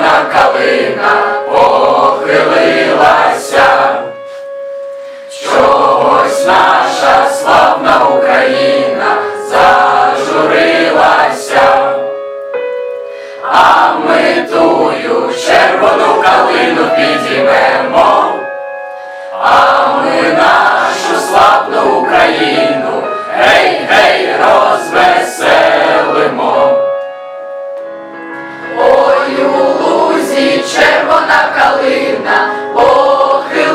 червона калина. ялина похилилася,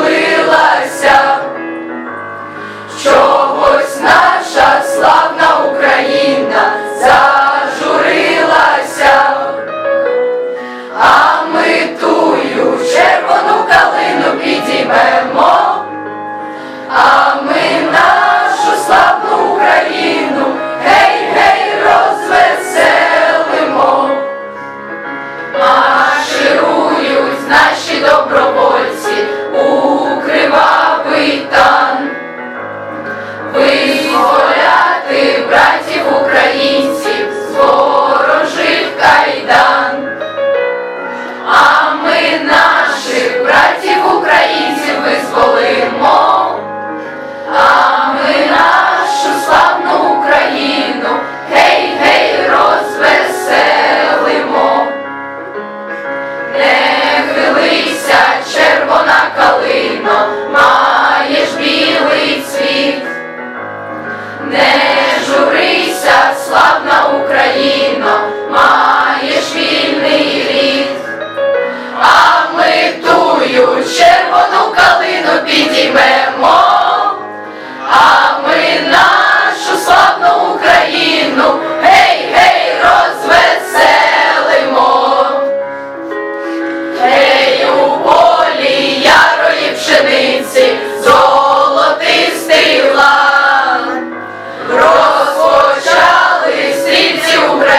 чогось наша славна Україна зажурилася.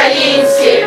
Príncipe.